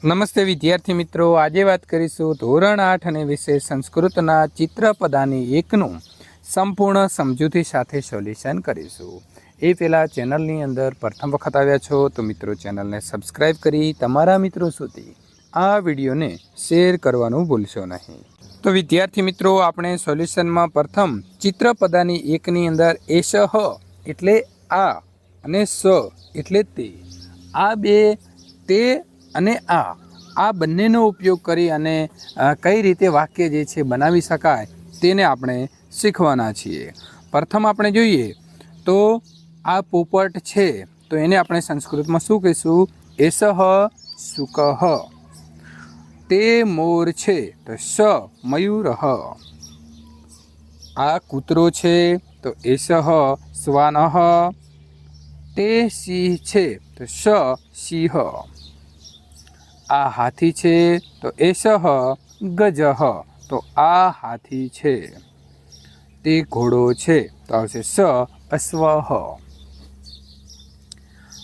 નમસ્તે વિદ્યાર્થી મિત્રો, આજે વાત કરીશું ધોરણ આઠ અને વિષય સંસ્કૃતના ચિત્રપદાની એકનું સંપૂર્ણ સમજૂતી સાથે સોલ્યુશન કરીશું. એ પહેલાં ચેનલની અંદર પ્રથમ વખત આવ્યા છો તો મિત્રો ચેનલને સબસ્ક્રાઈબ કરી તમારા મિત્રો સુધી આ વિડીયોને શેર કરવાનું ભૂલશો નહીં. તો વિદ્યાર્થી મિત્રો, આપણે સોલ્યુશનમાં પ્રથમ ચિત્રપદાની એકની અંદર એશ એટલે આ અને સ એટલે તે. આ બે તે અને આ આ બંનેનો ઉપયોગ કરી અને કઈ રીતે વાક્ય જે છે બનાવી શકાય તેને આપણે શીખવાના છીએ. પ્રથમ આપણે જોઈએ તો આ પોપટ છે, તો એને આપણે સંસ્કૃતમાં શું કહીશું? એસહ સુકહ. તે મોર છે, તો સ મયુરહ. આ કૂતરો છે, તો એસહ શ્વાનઃ તે સિંહ છે, તો સ સિંહ. આ હાથી છે, તો એસહ ગજહ તો આ હાથી છે. તે ઘોડો છે, તો આવશે સ અશ્વહ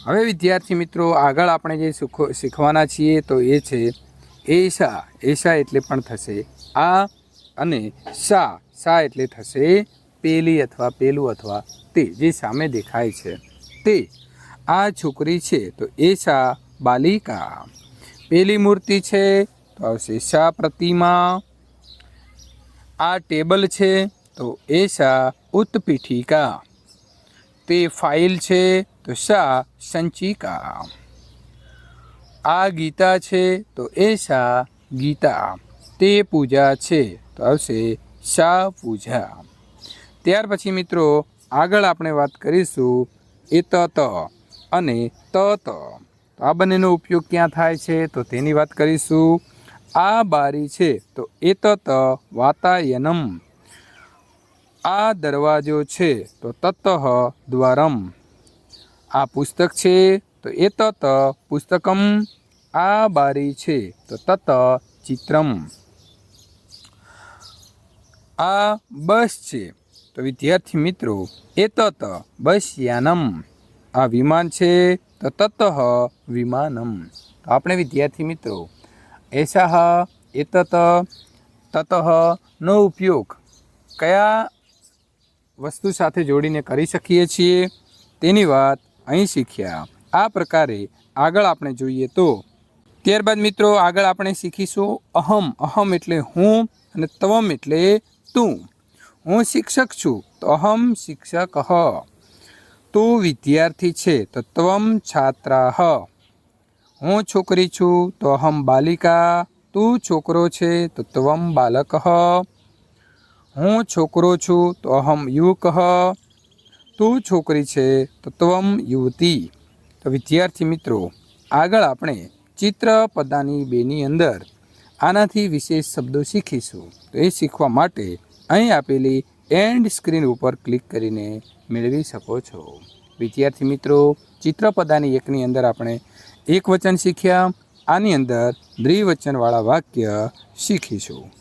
હવે વિદ્યાર્થી મિત્રો, આગળ આપણે જે શીખો- શીખવાના છીએ, તો એ છે, એશા. એશા એટલે પણ થશે આ અને શા. શા એટલે થશે પેલી અથવા પેલું અથવા તે, જે સામે દેખાય છે. તે. આ છોકરી છે, તો એશા બાલિકા. પેલી મૂર્તિ છે, તો આવશે શા પ્રતિમા. આ ટેબલ છે, તો એ શા ઉત્પીઠિકા. તે ફાઇલ છે, તો શા સંચિકા. આ ગીતા છે, તો એ શા ગીતા. તે પૂજા છે, તો આવશે શા પૂજા. ત્યાર પછી મિત્રો, આગળ આપણે વાત કરીશું એ તત અને તત તો આ બંનેનો ઉપયોગ ક્યાં થાય છે? તો તેની વાત કરીશું. આ બારી છે, તો એ તત વાતાયનમ. આ દરવાજો છે, તો તતઃ દ્વારમ. આ પુસ્તક છે, તો એ તત પુસ્તકમ. આ બારી છે, તો તત ચિત્રમ. આ બસ છે, તો વિદ્યાર્થી મિત્રો એ તત બસ યાનમ. આ વિમાન છે તો તતઃ વિમાનમ આપણે વિદ્યાર્થી મિત્રો એષાહ એતત તતઃ નો ઉપયોગ કયા વસ્તુ સાથે જોડીને કરી શકીએ છીએ તેની વાત અહીં શીખ્યા આ પ્રકારે આગળ આપણે જોઈએ તો ત્યારબાદ મિત્રો આગળ આપણે શીખીશું અહમ અહમ એટલે હું અને ત્વમ એટલે તું હું શિક્ષક છું તો અહમ શિક્ષક તું વિદ્યાર્થી છે, તો ત્વમ છાત્રાહ. હું છોકરી છું, તો અહમ બાલિકા. તું છોકરો છે, તો ત્વમ બાલક. હું છોકરો છું, તો અહમ યુવક. તું છોકરી છે, તો ત્વમ યુવતી. તો વિદ્યાર્થી મિત્રો, આગળ આપણે ચિત્ર પદાની બેની અંદર આનાથી વિશેષ શબ્દો શીખીશું. તો એ શીખવા માટે અહીં આપેલી એન્ડ સ્ક્રીન ઉપર ક્લિક કરીને મેળવી શકો છો. વિદ્યાર્થી મિત્રો ચિત્રપદાની એકની અંદર આપણે એક વચન શીખ્યા. આની અંદર દ્વિવચનવાળા વાક્ય શીખીશું.